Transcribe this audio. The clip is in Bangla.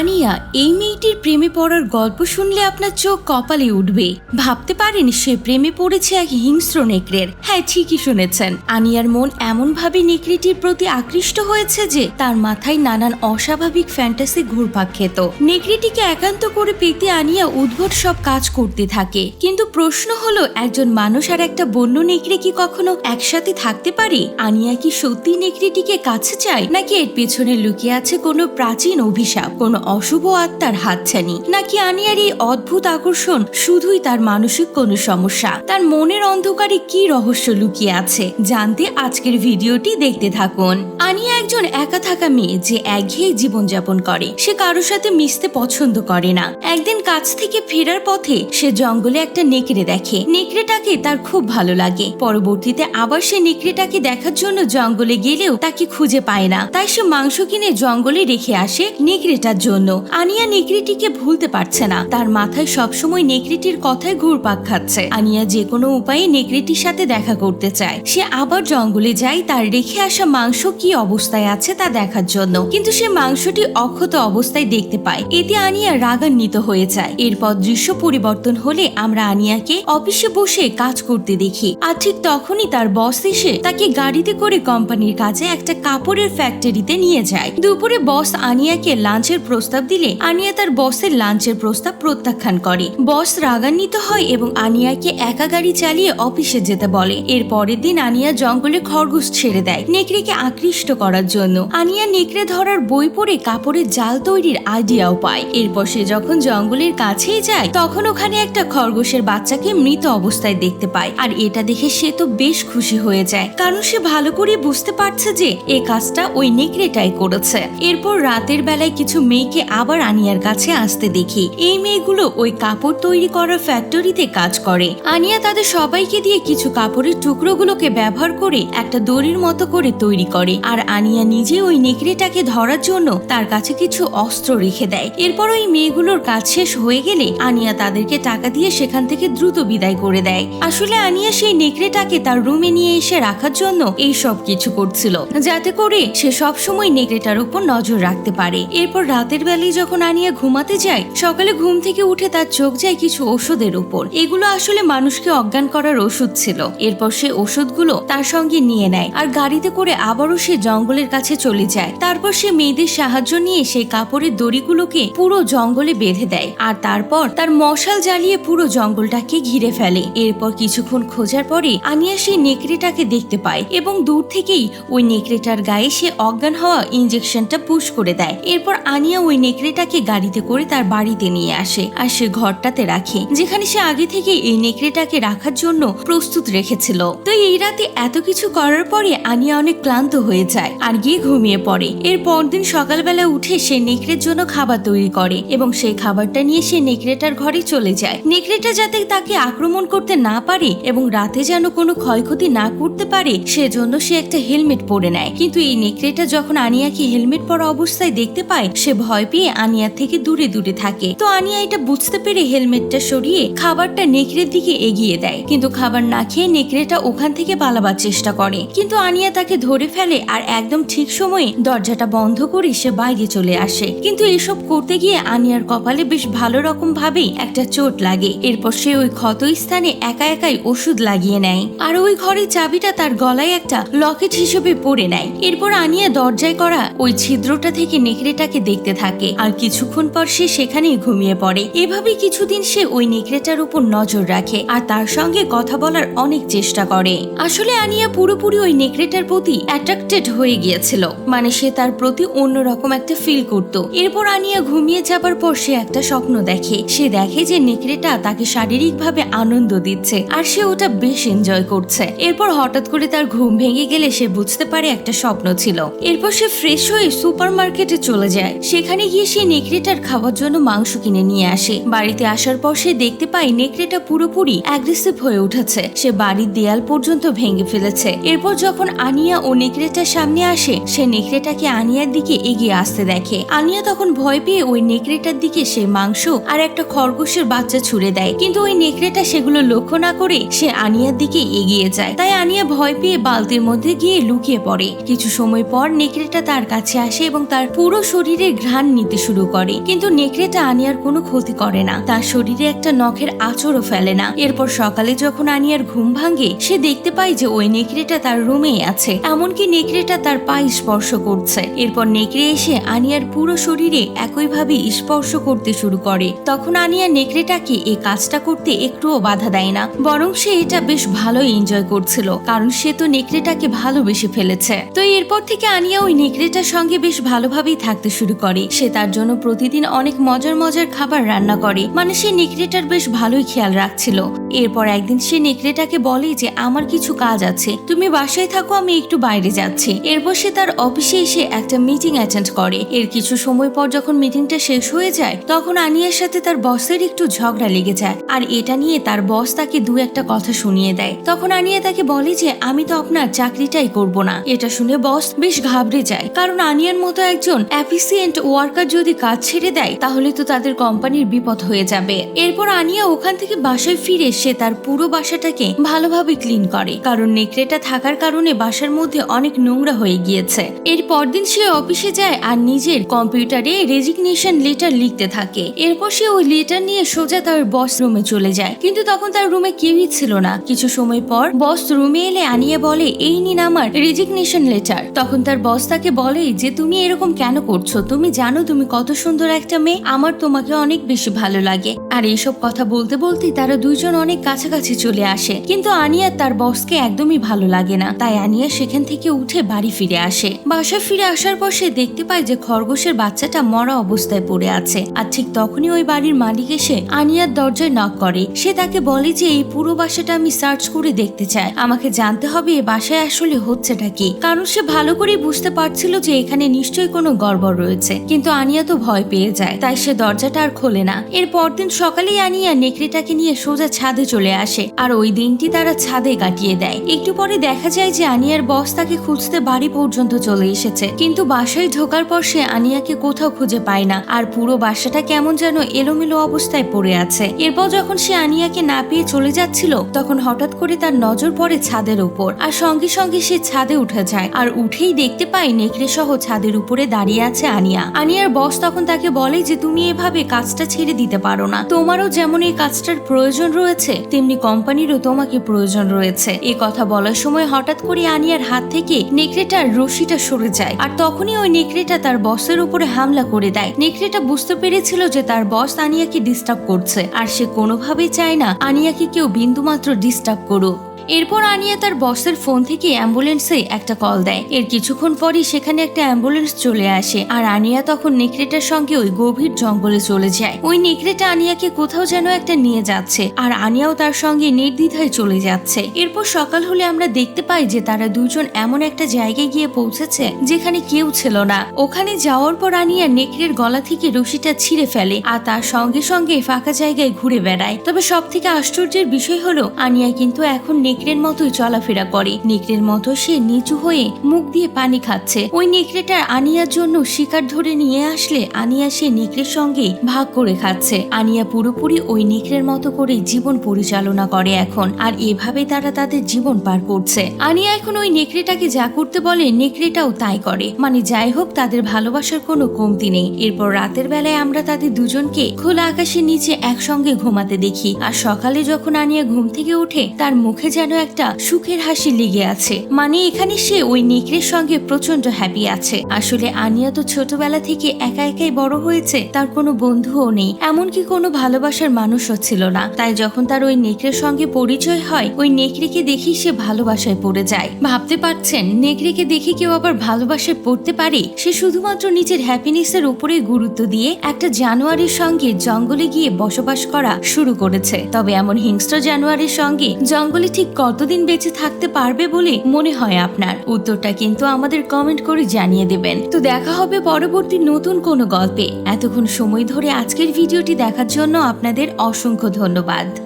আনিয়া, এই মেয়েটির প্রেমে পড়ার গল্প শুনলে আপনার চোখ কপালে উঠবে। ভাবতে পারেন সে প্রেমে পড়েছে এক হিংস্র নেকড়ের। হ্যাঁ ঠিকই শুনেছেন। আনিয়ার মন এমনভাবে নেকড়েটির প্রতি আকৃষ্ট হয়েছে যে তার মাথায় নানান অস্বাভাবিক ফ্যান্টাসি ঘুরপাক খেত। নেকড়েটিকে একান্ত করে পেতে আনিয়া উদ্ভট সব কাজ করতে থাকে। কিন্তু প্রশ্ন হলো, একজন মানুষ আর একটা বন্য নেকড়ে কি কখনো একসাথে থাকতে পারে? আনিয়া কি সত্যি নেকড়েটিকে কাছে চায়, নাকি এর পেছনে লুকিয়ে আছে কোনো প্রাচীন অভিশাপ, কোনো অশুভ আত্মার হাতছানি। নাকি আনিয়ার এই অদ্ভুত আকর্ষণ শুধুই তার মানসিক কোনো সমস্যা? তার মনের অন্ধকারে কি রহস্য লুকিয়ে আছে? জানতে আজকের ভিডিওটি দেখতে থাকুন। আনিয়া একজন একা থাকা মেয়ে যে একঘেয়ে জীবনযাপন করে। সে কারোর সাথে মিশতে পছন্দ করে না। একদিন কাজ থেকে ফেরার পথে সে জঙ্গলে একটা নেকড়ে দেখে। নেকড়েটাকে তার খুব ভালো লাগে। পরবর্তীতে আবার সে নেকড়েটাকে দেখার জন্য জঙ্গলে গেলেও তাকে খুঁজে পায় না। তাই সে মাংস কিনে জঙ্গলে রেখে আসে নেকড়েটার জন্য। আনিয়া নেকড়েটিকে ভুলতে পারছে না। তার মাথায় সবসময় নেকড়েটির কথায় ঘুরপাক খাচ্ছে। আনিয়া যে কোনো উপায়ে নেকড়েটির সাথে দেখা করতে চায়। সে আবার জঙ্গলে যায়, তার রেখে আসা মাংস কি অবস্থায় আছে তা দেখার জন্য। কিন্তু সে মাংসটি অক্ষত অবস্থায় দেখতে পায়। এতে আনিয়া রাগান্বিত হয়ে যায়। এরপর দৃশ্য পরিবর্তন হলে আমরা আনিয়াকে অফিসে বসে কাজ করতে দেখি। আর ঠিক তখনই তার বস এসে তাকে গাড়িতে করে কোম্পানির কাজে একটা কাপড়ের ফ্যাক্টরিতে নিয়ে যায়। দুপুরে বস আনিয়াকে লাঞ্চের প্রস্তাব দিলে আনিয়া তার বসের লাঞ্চের প্রস্তাব প্রত্যাখ্যান করে। বস রাগান্বিত হয় এবং আনিয়াকে একা গাড়ি চালিয়ে অফিসে যেতে বলে। এর পরের দিন আনিয়া জঙ্গলে খরগোশ ছেড়ে দেয় নেকড়েকে আকৃষ্ট করার জন্য। আনিয়া নেকড়ে ধরার বই পড়ে কাপড়ের জাল তৈরির আইডিয়াও পায়। এরপর সে যখন জঙ্গলের কাছেই যায়, তখন ওখানে একটা খরগোশের বাচ্চাকে মৃত অবস্থায় দেখতে পায়। আর এটা দেখে সে তো বেশ খুশি হয়ে যায়, কারণ সে ভালো করে বুঝতে পারছে যে এই কাজটা ওই নেকড়েটাই করেছে। এরপর রাতের বেলায় কিছু মেয়েকে আবার আনিয়ার কাছে আসতে দেখি। এই মেয়েগুলো ওই কাপড় তৈরি করার ফ্যাক্টরিতে কাজ করে। আনিয়া তাদের সবাইকে দিয়ে কিছু কাপড়ের টুকরোগুলোকে ব্যবহার করে একটা দড়ির মতো করে তৈরি করে। আর আনিয়া নিজে ওই নেকড়েটাকে ধরার জন্য তার কাছে কিছু অস্ত্র রেখে দেয়। এরপর ওই মেয়েগুলোর কাজ শেষ হয়ে গেলে আনিয়া তাদেরকে টাকা দিয়ে সেখান থেকে দ্রুত বিদায় করে দেয়। আসলে আনিয়া সেই নেকড়েটাকে তার রুমে নিয়ে এসে রাখার জন্য এই সব কিছু করছিল, যাতে করে সে সব সময় নেকড়েটার উপর নজর রাখতে পারে। এরপর রাতের বেলায় যখন আনিয়া ঘুমাতে যায়, সকালে ঘুম থেকে উঠে তার চোখ যায় কিছু ওষুধের উপর। এগুলো আসলে মানুষকে অজ্ঞান করার ওষুধ ছিল। এরপর সে ওষুধগুলো তার সঙ্গে নিয়ে নেয় আর গাড়িতে করে আবারও সে জঙ্গলের কাছে চলে যায়। তারপর সে মেয়েদের সাহায্য নিয়ে সেই কাপড়ের দড়িগুলোকে পুরো জঙ্গলে বেঁধে দেয় আর তারপর তার মশাল জ্বালিয়ে পুরো জঙ্গলটাকে ঘিরে ফেলে। এরপর কিছুক্ষণ খোঁজার পরে আনিয়া সেই নেকড়েটাকে দেখতে পায় এবং দূর থেকেই ওই নেকড়েটার গায়ে সে অজ্ঞান হওয়া ইঞ্জেকশনটা পুশ করে দেয়। এরপর আনিয়া ওই নেকড়েটাকে গাড়িতে করে তার বাড়িতে নিয়ে আসে আর সে ঘরটাতে রাখে, যেখানে সে আগে থেকে এই নেকড়েটাকে রাখার জন্য প্রস্তুত রেখেছিল। তো এই রাতে এত কিছু করার পরে আনিয়া অনেক ক্লান্ত হয়ে যায় আর গিয়ে ঘুমিয়ে পড়ে। এর পরদিন সকালবেলা উঠে সে নেকড়ের জন্য খাবার তৈরি করে এবং সেই খাবারটা নিয়ে সে নেকড়েটার ঘরে চলে যায়। নেকড়েটা যাতে তাকে আক্রমণ করতে না পারে এবং রাতে যেন কোনো ক্ষয়ক্ষতি না করতে পারে, সেজন্য সে একটা হেলমেট পরে নেয়। কিন্তু এই নেকড়েটা যখন আনিয়াকে হেলমেট পরা অবস্থায় দেখতে পায়, সে ভয় পেয়ে আনিয়ার থেকে দূরে দূরে থাকে। তো আনিয়া এটা বুঝতে পেরে হেলমেটটা সরিয়ে খাবারটা নেকড়ের দিকে এগিয়ে দেয়। কিন্তু খাবার না খেয়ে নেকড়েটা ওখান থেকে পালাবার চেষ্টা করে। কিন্তু আনিয়া তাকে ধরে ফেলে আর একদম ঠিক সময়ে দরজাটা বন্ধ করে সে বাইরে চলে আসে। কিন্তু এসব করতে গিয়ে আনিয়ার কপালে বেশ ভালো রকম ভাবেই একটা চোট লাগে। এরপর সে ওই ক্ষত স্থানে একা একাই ওষুধ লাগিয়ে নেয়। আর ওই ঘরের চাবিটা তার গলায় একটা লকেট হিসেবে পরে নেয়। এরপর আনিয়া দরজায় করা ওই ছিদ্রটা থেকে নেকড়েটাকে দেখতে থাকে। আর কিছুক্ষণ পর সে সেখানেই ঘুমিয়ে পড়ে। এভাবে কিছুদিন সে ওই নেকড়েটার উপর নজর রাখে আর তার সঙ্গে কথা বলার অনেক চেষ্টা করে। আসলে আনিয়া পুরোপুরি ওই নেকড়েটার প্রতি অ্যাট্রাক্টেড হয়ে গিয়েছিল। মানে সে তার প্রতি অন্যরকম একটা ফিল করত। এরপর আনিয়া ঘুমিয়ে যাবার পর সে একটা স্বপ্ন দেখে। সে দেখে যে নেকড়েটা তাকে শারীরিকভাবে আনন্দ দিচ্ছে আর সে ওটা বেশ এনজয় করছে। এরপর হঠাৎ করে তার ঘুম ভেঙে গেলে সে বুঝতে পারে একটা স্বপ্ন ছিল। এরপর সে ফ্রেশ হয়ে সুপার মার্কেটে চলে যায়। সেখানে গিয়ে সে নেকড়েটার খাওয়ার জন্য মাংস কিনে নিয়ে আসে। বাড়িতে আসার পর সে দেখতে পায় নেকড়েটা পুরোপুরি অ্যাগ্রেসিভ হয়ে উঠেছে। সে বাড়ির দেয়াল পর্যন্ত ভেঙে ফেলেছে। এরপর যখন আনিয়া ও নেকড়েটার সামনে আসে, সে নেকড়েটাকে আনিয়ার দিকে এগিয়ে আসতে দেখে। আনিয়া তখন ভয় পেয়ে ওই নেকড়েটার দিকে সে মাংস আর একটা খরগোশের বাচ্চা ছুড়ে দেয়। কিন্তু ওই নেকড়েটা সেগুলো লক্ষ্য না করে সে আনিয়ার দিকে এগিয়ে যায়। তাই আনিয়া ভয় পেয়ে বালতির মধ্যে গিয়ে লুকিয়ে পড়ে। কিছু সময় পর নেকড়েটা তার কাছে আসে এবং তার পুরো শরীরে ঘ্রাণ নিতে শুরু করে। কিন্তু নেকড়েটা আনিয়ার কোনো ক্ষতি করে না। তার শরীরে একটা নখের আচরও ফেলে না। এরপর সকালে যখন আনিয়ার ঘুম ভাঙে, সে দেখতে পায় যে ওই নেকড়েটা তার রুমেই আছে। এমনকি নেকড়েটা তার পা স্পর্শ করছে। এরপর নেকড়ে এসে আনিয়ার পুরো শরীরে একইভাবে স্পর্শ করতে শুরু করে। তখন আনিয়া নেকড়েটাকে এই কাজটা করতে একটুও বাধা দেয় না। বরং সে এটা বেশ ভালোই এনজয় করছিল, কারণ সে তো নেকড়েটাকে ভালোবেসে ফেলেছে। তো এরপর থেকে আনিয়া ওই নেকড়েটার সঙ্গে বেশ ভালোভাবেই থাকতে শুরু করে। সে তার জন্য প্রতিদিন অনেক মজার মজার খাবার রান্না করে। মানে সে নেকড়েটার বেশ ভালোই খেয়াল রাখছিল। এরপর একদিন সে নেকড়েটাকে বলে যে, আমার কিছু কাজ আছে। তুমি বাসায় থাকো, আমি একটু বাইরে যাচ্ছি। এরপর সে তার অফিসে এসে একটা মিটিং অ্যাটেন্ড করে। এর কিছু সময় পর যখন মিটিংটা শেষ হয়ে যায়, তখন আনিয়ার সাথে তার বসের একটু ঝগড়া লেগে যায়। আর এটা নিয়ে তার বস তাকে দু একটা কথা শুনিয়ে দেয়। তখন আনিয়া তাকে বলে যে, আমি তো আপনার চাকরিটাই করব না। এটা শুনে বস বেশ ঘাবড়ে যায়। কারণ আনিয়ার মতো একজন অ্যাফিসিয়েন্ট ওয়ার্কার যদি কাজ ছেড়ে দেয়, তাহলে তো তাদের কোম্পানির বিপদ হয়ে যাবে। এরপর আনিয়া ওখান থেকে বাসায় ফিরে সে তার পুরো বাসাটাকে ভালোভাবে ক্লিন করে। কারণ নেকড়েটা থাকার কারণে বাসার মধ্যে অনেক নোংরা হয়ে গিয়েছে। এর পরদিন সে অফিসে যায় আর নিজের কম্পিউটারে রেজিগনেশন লেটার লিখতে থাকে। এরপর সে ওই লেটার নিয়ে সোজা তার বস রুমে চলে যায়। কিন্তু তখন তার রুমে কেউই ছিল না। কিছু সময় পর বস রুমে এলে আনিয়া বলে, এই নিন আমার রেজিগনেশন লেটার। তখন তার বস তাকে বলে, যে তুমি এরকম কেন করছ? তুমি জানো তুমি কত সুন্দর একটা মেয়ে। আমার তোমাকে অনেক বেশি ভালো লাগে। আর এইসব কথা বলতে বলতে তারা দুইজন অনেক কাছাকাছি চলে আসে। কিন্তু আনিয়া তার বসকে একদমই ভালো লাগে না। তাই আনিয়া সেখান থেকে উঠে বাড়ি ফিরে আসে। বাসায় ফিরে আসার পর সে দেখতে পায় যে খরগোশের বাচ্চাটা মরা অবস্থায় পড়ে আছে। আর ঠিক তখনই ওই বাড়ির মালিক এসে আনিয়ার দরজায় নক করে। সে তাকে বলে যে, এই পুরো বাসাটা আমি সার্চ করে দেখতে চাই। আমাকে জানতে হবে এই বাসায় আসলে হচ্ছেটা কি? কারণ সে ভালো করে বুঝতে পারছিল যে এখানে নিশ্চয়ই কোনো গড়বড় রয়েছে। কিন্তু আনিয়া তো ভয় পেয়ে যায়, তাই সে দরজাটা আর খোলে না। এর পরদিন সকালেই আনিয়া নেকড়েটাকে নিয়ে সোজা ছাদে চলে আসে, আর ওই দিনটি তারা ছাদে কাটিয়ে দেয়। একটু পরে দেখা যায় যে আনিয়ার বস তাকে খুঁজতে বাড়ি পর্যন্ত চলে এসেছে, কিন্তু বাসায় ঢোকার পর সে আনিয়াকে কোথাও খুঁজে পায় না, আর পুরো বাসাটা কেমন যেন এলোমেলো অবস্থায় পড়ে আছে। এরপর যখন সে আনিয়াকে না পেয়ে চলে যাচ্ছিল, তখন হঠাৎ করে তার নজর পড়ে ছাদের উপর, আর সঙ্গে সঙ্গে সে ছাদে উঠে যায়, আর উঠেই দেখতে পায় নেকড়ে সহ ছাদের উপরে দাঁড়িয়ে আছে আনিয়া আনিয়ার বস তখন তাকে বলে যে, তুমি এভাবে কাজটা ছেড়ে দিতে পারো না। তোমারও যেমন এই কাজটার প্রয়োজন রয়েছে, তেমনি কোম্পানিরও তোমাকে প্রয়োজন রয়েছে। এই কথা বলার সময় হঠাৎ করে আনিয়ার হাত থেকে নেকড়েটার রশিটা সরে যায়। আর তখনই ওই নেকড়েটা তার বসের উপরে হামলা করে দেয়। নেকড়েটা বুঝতে পেরেছিল যে তার বস আনিয়াকে ডিস্টার্ব করছে। আর সে কোনোভাবেই চায় না আনিয়াকে কেউ বিন্দুমাত্র ডিস্টার্ব করুক। এরপর আনিয়া তার বসের ফোন থেকে অ্যাম্বুলেন্সে একটা কল দেয়। এর কিছুক্ষণ পরই সেখানে একটা অ্যাম্বুলেন্স চলে আসে আর আনিয়া তখন নেকড়েটার সঙ্গে ওই গভীর জঙ্গলে চলে যায়। ওই নেকড়েটা আনিয়াকে কোথাও যেন একটা নিয়ে যাচ্ছে আর আনিয়াও তার সঙ্গে নির্দ্বিধায় চলে যাচ্ছে। এরপর সকাল হলে আমরা দেখতে পাই যে তারা দুজন এমন একটা জায়গায় গিয়ে পৌঁছেছে যেখানে কেউ ছিল না। ওখানে যাওয়ার পর আনিয়া নেকড়ের গলা থেকে রশিটা ছিঁড়ে ফেলে আর তার সঙ্গে সঙ্গে ফাঁকা জায়গায় ঘুরে বেড়ায়। তবে সব থেকে আশ্চর্যের বিষয় হলো, আনিয়া কিন্তু এখন নেকড়ের মতোই চলাফেরা করে। নেকড়ের মতো সে নিচু হয়ে মুখ দিয়ে পানি খাচ্ছে। ওই নেকড়েটার আনিয়ার জন্য শিকার ধরে নিয়ে আসলে আনিয়া সে নেকড়ের সঙ্গে ভাগ করে খাচ্ছে। আনিয়া পুরোপুরি ওই নেকড়ের মতো করে জীবন পরিচালনা করে এখন, আর এভাবে তারা তাদের জীবন পার করছে। আনিয়া এখন ওই নেকড়েটাকে যা করতে বলে, নেকড়েটাও তাই করে। মানে যাই হোক, তাদের ভালোবাসার কোনো কমতি নেই। এরপর রাতের বেলায় আমরা তাদের দুজনকে খোলা আকাশের নিচে একসঙ্গে ঘুমাতে দেখি। আর সকালে যখন আনিয়া ঘুম থেকে উঠে তার মুখে যেন একটা সুখের হাসি লেগে আছে। মানে এখানে সে ওই নেকড়ের সঙ্গে প্রচণ্ড হ্যাপি আছে। আসলে আনিয়া তো ছোটবেলা থেকে একা একাই বড় হয়েছে, তার কোনো বন্ধুও নেই। এমনকি কোনো ভালোবাসার মানুষও ছিল না। তাই যখন তার ওই নেকড়ের সঙ্গে পরিচয় হয়, ওই নেকড়েকে দেখি সে ভালোবাসায় পড়ে যায়। ভাবতে পারছেন, নেকড়েকে দেখে কেউ আবার ভালোবাসায় পড়তে পারে? সে শুধুমাত্র নিজের হ্যাপিনেসের উপরে গুরুত্ব দিয়ে একটা জানোয়ারের সঙ্গে জঙ্গলে গিয়ে বসবাস করা শুরু করেছে। তবে এমন হিংস্র জানোয়ারের সঙ্গে জঙ্গলে ঠিক কতদিন বেঁচে থাকতে পারবে বলে মনে হয় আপনার? উত্তরটা কিন্তু আমাদের কমেন্ট করে জানিয়ে দেবেন। তো দেখা হবে পরবর্তী নতুন কোনো গল্পে। এতক্ষণ সময় ধরে আজকের ভিডিওটি দেখার জন্য আপনাদের অসংখ্য ধন্যবাদ।